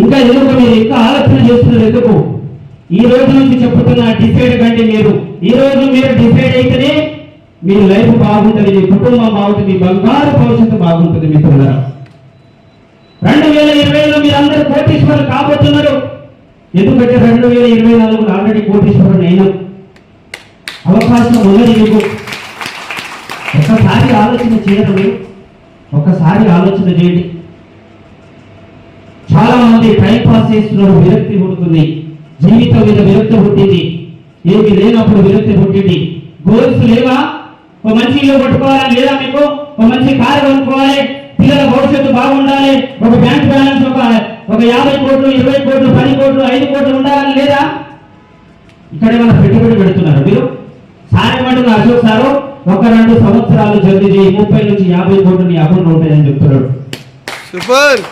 ఇంకా ఎందుకు మీరు ఇంకా ఆలోచన చేస్తున్నారు ఎందుకు ఈ రోజు నుంచి చెప్పుతున్న డిసైడ్ కంటే మీరు ఈ రోజు మీరు డిసైడ్ అయితేనే మీ లైఫ్ బాగుంటుంది మీ కుటుంబం బాగుంటుంది మీ బంగారు భవిష్యత్తు బాగుంటుంది మిత్రులారా రెండు వేల ఇరవైలో మీరు అందరూ కోటీశ్వరులు కాబోతున్నారు. ఎందుకంటే రెండు వేల ఇరవై నాలుగులో ఆల్రెడీ కోటీశ్వరుడు నేను. అవకాశం ఉన్నది మీకు ఒక్కసారి ఆలోచన చేయడం మీరు. ఒక్కసారి ఆలోచన చేయండి. మంది టైం పాస్ చేస్తున్నారు విరక్తి పుడుతుంది. జీవితం మీద విరక్తి పుట్టింది. ఏమి లేనప్పుడు విరక్తి పుట్టింది. గోల్స్ లేవా? ఒక మంచి ఇల్లు పట్టుకోవాలా లేదా మీకు ఒక మంచి కారు కొనుక్కోవాలి? పిల్లల భవిష్యత్తు బాగుండాలి? ఒక బ్యాంక్ బ్యాలెన్స్ ఒక ఒక యాభై కోట్లు ఇరవై కోట్లు పది కోట్లు ఐదు కోట్లు ఉండాలని లేదా? ఇక్కడ ఏమైనా పెట్టుబడి పెడుతున్నారు మీరు. సారేమంటున్న అశోక్ సారు ఒక రెండు సంవత్సరాలు జల్దీ ముప్పై నుంచి యాభై కోట్లు నీ అకౌంట్ ఉంటాయని చెప్తున్నాడు సూపర్